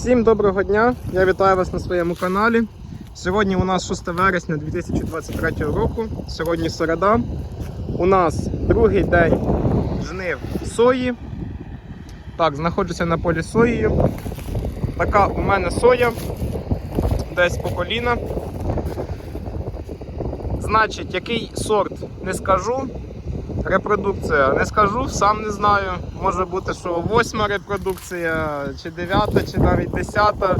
Всім доброго дня! Я вітаю вас на своєму каналі. Сьогодні у нас 6 вересня 2023 року. Сьогодні середа. У нас другий день жнив сої. Так, знаходжуся на полі соєю. Така у мене соя. Десь по коліна. Значить, який сорт не скажу. Репродукція не скажу, сам не знаю. Може бути, що восьма репродукція, чи дев'ята, чи навіть десята.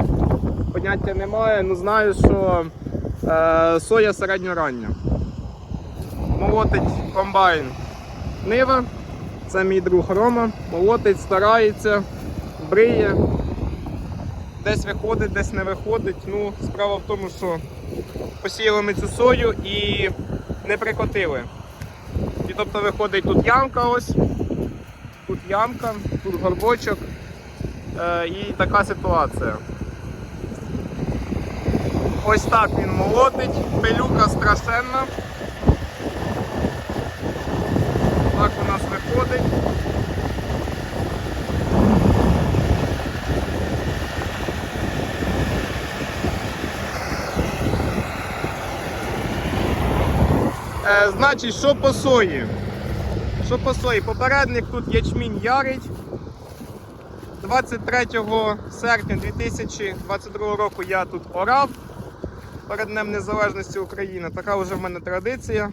Поняття немає. Ну знаю, що е, соя середньорання. Молотить комбайн Нива. Це мій друг Рома. Молотить, старається, бриє. Десь виходить, десь не виходить. Ну, справа в тому, що посіяли ми цю сою і не прикотили. І тобто виходить тут ямка ось, тут ямка, тут горбочок. Е, і така ситуація. Ось так він молотить, пилюка страшенна. Так у нас виходить. Е, значить, що по сої? Що по сої? Попередник тут ячмінь ярить. 23 серпня 2022 року я тут орав перед Днем Незалежності України. Така вже в мене традиція.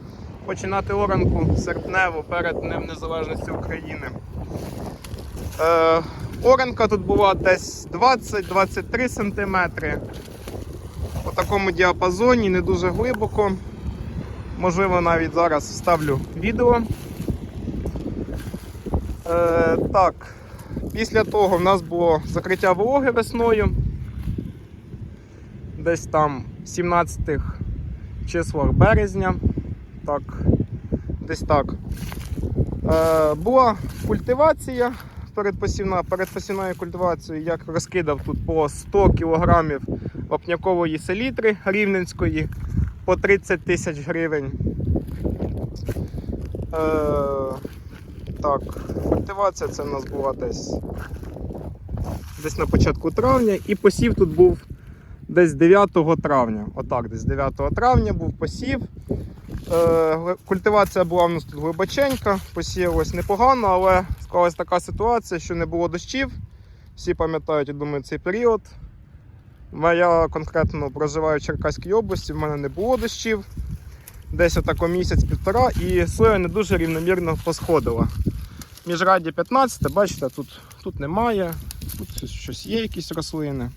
Починати оранку серпневу перед Днем Незалежності України. Е, оранка тут була десь 20-23 см. По такому діапазоні, не дуже глибоко. Можливо, навіть зараз вставлю відео. Е, так, після того в нас було закриття вологи весною. Десь там в 17 числах березня. Так, десь так. Е, була культивація передпосівна, перед посівною культивацією, як розкидав тут по 100 кг вапнякової селітри рівненської по 30 тисяч гривень. Е, так, культивація це в нас була десь десь на початку травня і посів тут був десь 9 травня. Отак, десь 9 травня був посів. Е, культивація була в нас тут глибоченька, посіялось непогано, але склалась така ситуація, що не було дощів. Всі пам'ятають, я думаю, цей період. Я конкретно проживаю в Черкаській області, в мене не було дощів. Десь отако місяць-півтора, і соя не дуже рівномірно посходила. Міжраді 15, бачите, тут, тут немає, тут щось є, якісь рослини.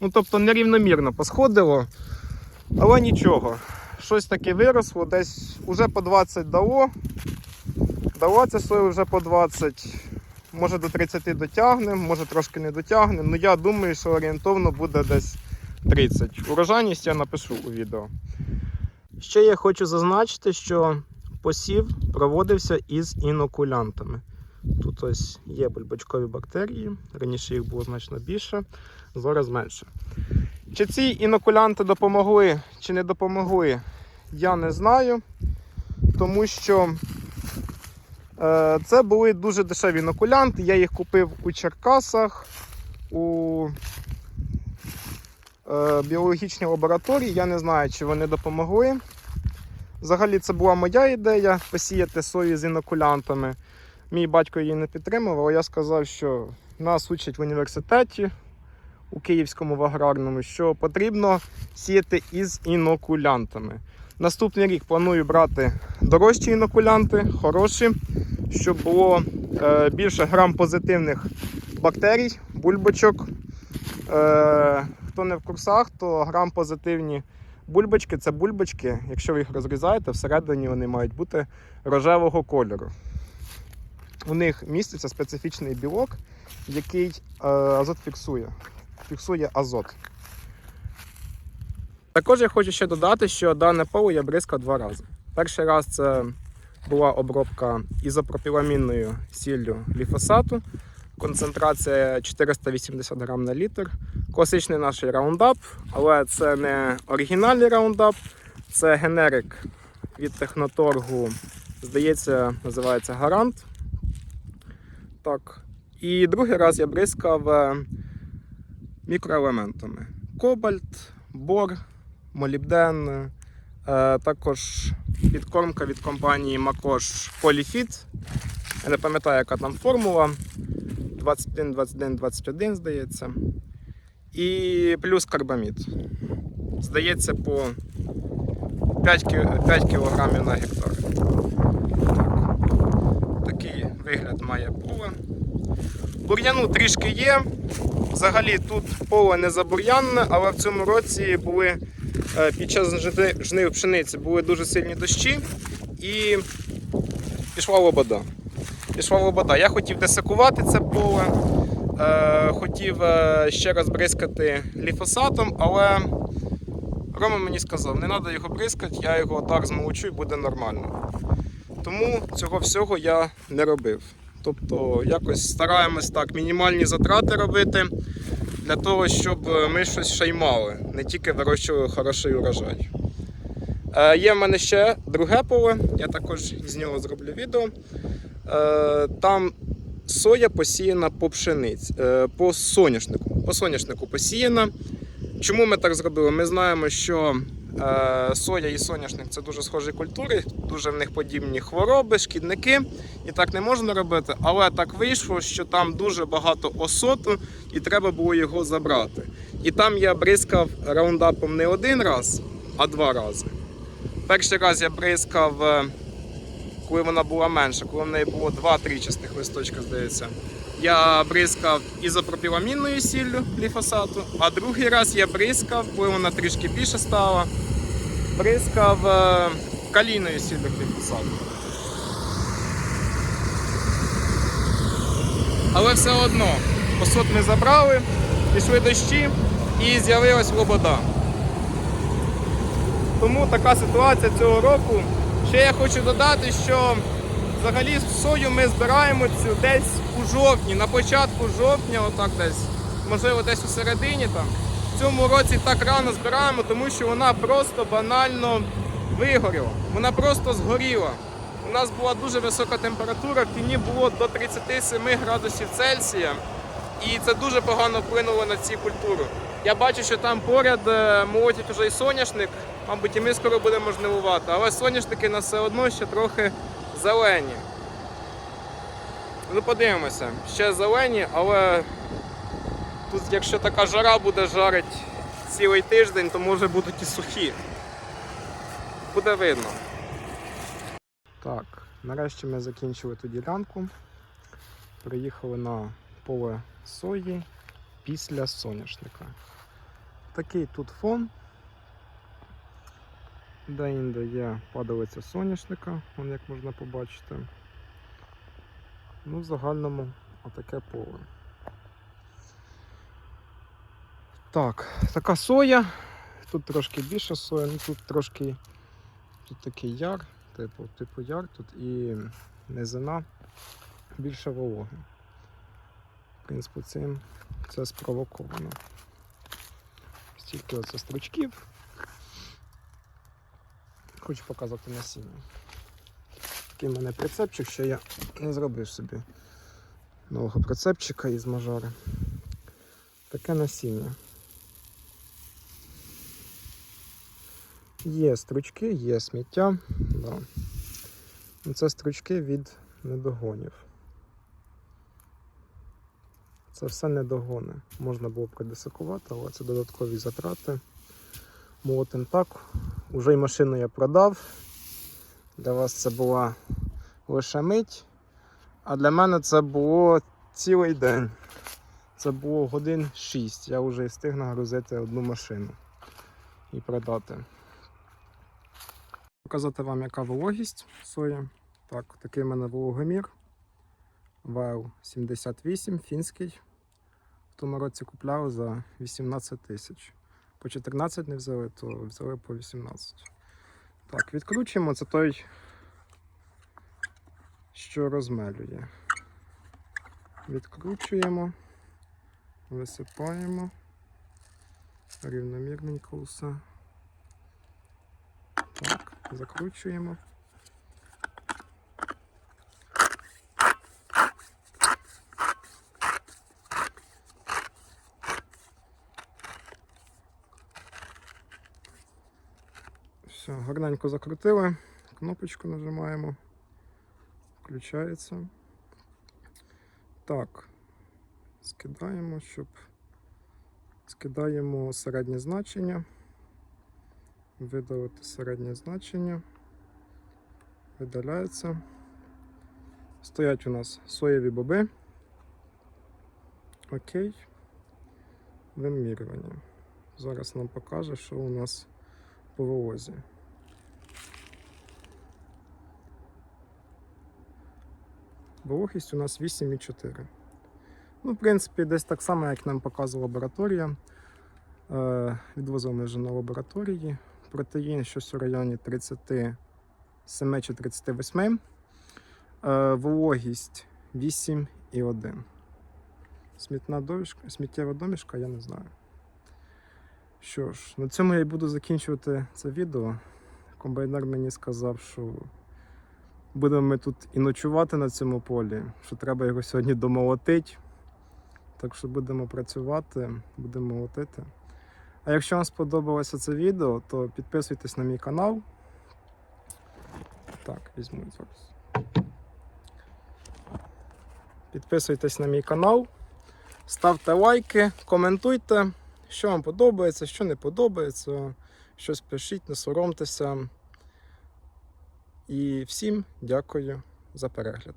Ну, тобто нерівномірно посходило, але нічого. Щось таке виросло, десь уже по 20 дало. Дала ця соя вже по 20. Може до 30 дотягнемо, може трошки не дотягнемо. Ну я думаю, що орієнтовно буде десь 30. Урожайність я напишу у відео. Ще я хочу зазначити, що посів проводився із інокулянтами. Тут ось є бульбачкові бактерії, раніше їх було значно більше, зараз менше. Чи ці інокулянти допомогли, чи не допомогли, я не знаю, тому що Це були дуже дешеві інокулянти. Я їх купив у Черкасах у е, біологічній лабораторії. Я не знаю, чи вони допомогли. Взагалі, це була моя ідея посіяти сою з інокулянтами. Мій батько її не підтримував, але я сказав, що нас учать в університеті у Київському в аграрному, що потрібно сіяти із інокулянтами. Наступний рік планую брати дорожчі інокулянти, хороші, щоб було е, більше грам позитивних бактерій, бульбочок. Е, хто не в курсах, то грам позитивні бульбочки це бульбочки. Якщо ви їх розрізаєте, всередині вони мають бути рожевого кольору. У них міститься специфічний білок, який е, азот фіксує. Фіксує азот. Також я хочу ще додати, що дане поле я бризкав два рази. Перший раз це була обробка ізопропіламінною сіллю гліфосату. Концентрація 480 грам на літр. Класичний наш раундап, але це не оригінальний раундап, це генерик від техноторгу, здається, називається Гарант. Так. І другий раз я бризкав е, мікроелементами: кобальт, бор, молібден, е, також підкормка від компанії Макош Polyfit. Я не пам'ятаю, яка там формула. 21, 21, 21, здається. І плюс карбамід. Здається, по 5, 5 кг на гектар. Так. Такий вигляд має поле. Бур'яну трішки є. Взагалі тут поле не забур'янне, але в цьому році були під час жнив пшениці були дуже сильні дощі і пішла лобода. Пішла лобода. Я хотів десикувати це поле, е, хотів е, ще раз бризкати ліфосатом, але Рома мені сказав, не треба його бризкати, я його так змолочу і буде нормально. Тому цього всього я не робив. Тобто якось стараємось так мінімальні затрати робити для того, щоб е, ми щось шаймали, не тільки вирощували хороший урожай. Е, є в мене ще друге поле, я також з нього зроблю відео. Е, там соя посіяна по пшениці, по соняшнику. По соняшнику посіяна. Чому ми так зробили? Ми знаємо, що е, соя і соняшник це дуже схожі культури, дуже в них подібні хвороби, шкідники, і так не можна робити. Але так вийшло, що там дуже багато осоту, і треба було його забрати. І там я бризкав раундапом не один раз, а два рази. Перший раз я бризкав, е, коли вона була менша, коли в неї було два тричастих листочка, здається. Я бризкав ізопропіламінною сіллю гліфосату, а другий раз я бризкав, коли вона трішки більше стала, бризкав е, калійною сіллю гліфосату. Але все одно, посуд ми забрали, пішли дощі і з'явилась лобода. Тому така ситуація цього року. Ще я хочу додати, що взагалі сою ми збираємо цю десь у жовтні, на початку жовтня, отак десь, можливо, десь у середині там. В цьому році так рано збираємо, тому що вона просто банально вигоріла. Вона просто згоріла. У нас була дуже висока температура, в тіні було до 37 градусів Цельсія. І це дуже погано вплинуло на ці культури. Я бачу, що там поряд е, молотять уже і соняшник, мабуть, і ми скоро будемо жнивувати, але соняшники на все одно ще трохи зелені. Ну, подивимося, ще зелені, але тут, якщо така жара буде жарить цілий тиждень, то може будуть і сухі. Буде видно. Так, нарешті ми закінчили ту ділянку. Приїхали на поле сої після соняшника. Такий тут фон. Де-інде є падалиця соняшника, вон як можна побачити. Ну, в загальному отаке поле. Так, така соя. Тут трошки більше соя, ну тут трошки тут такий яр, типу, типу яр, тут і низина більше вологи. В принципі, цим це спровоковано. Стільки оце стручків. Хочу показати насіння. Такий в мене прицепчик, що я не зробив собі нового прицепчика із мажори. Таке насіння. Є стручки, є сміття. Да. Ну, Це стручки від недогонів. Це все недогони. Можна було продесикувати, але це додаткові затрати. Молотим так. Уже й машину я продав. Для вас це була лише мить. А для мене це було цілий день. Це було годин 6. Я вже встиг нагрузити одну машину і продати. Показати вам, яка вологість сої. Так, такий в мене вологомір. ВЛ 78 фінський. В тому році купляв за 18 тисяч. По 14 не взяли, то взяли по 18. Так, відкручуємо. Це той, що розмелює. Відкручуємо, висипаємо рівномірненько усе. Так, закручуємо. Все, гарненько закрутили. Кнопочку нажимаємо. Включається. Так. Скидаємо, щоб. Скидаємо середнє значення. Видалити середнє значення. Видаляється. Стоять у нас соєві боби. Окей. Вимірювання. Зараз нам покаже, що у нас по волозі. Вологість у нас 8,4. Ну, в принципі, десь так само, як нам показувала лабораторія. Е, відвозили вже на лабораторії. Протеїн щось у районі 37 чи 38. Е, вологість 8,1. Смітна домішка, сміттєва домішка, я не знаю. Що ж, на цьому я і буду закінчувати це відео. Комбайнер мені сказав, що будемо ми тут і ночувати на цьому полі, що треба його сьогодні домолотити. Так що будемо працювати, будемо молотити. А якщо вам сподобалося це відео, то підписуйтесь на мій канал. Так, візьму зараз. Підписуйтесь на мій канал, ставте лайки, коментуйте, що вам подобається, що не подобається. Щось пишіть, не соромтеся. І всім дякую за перегляд.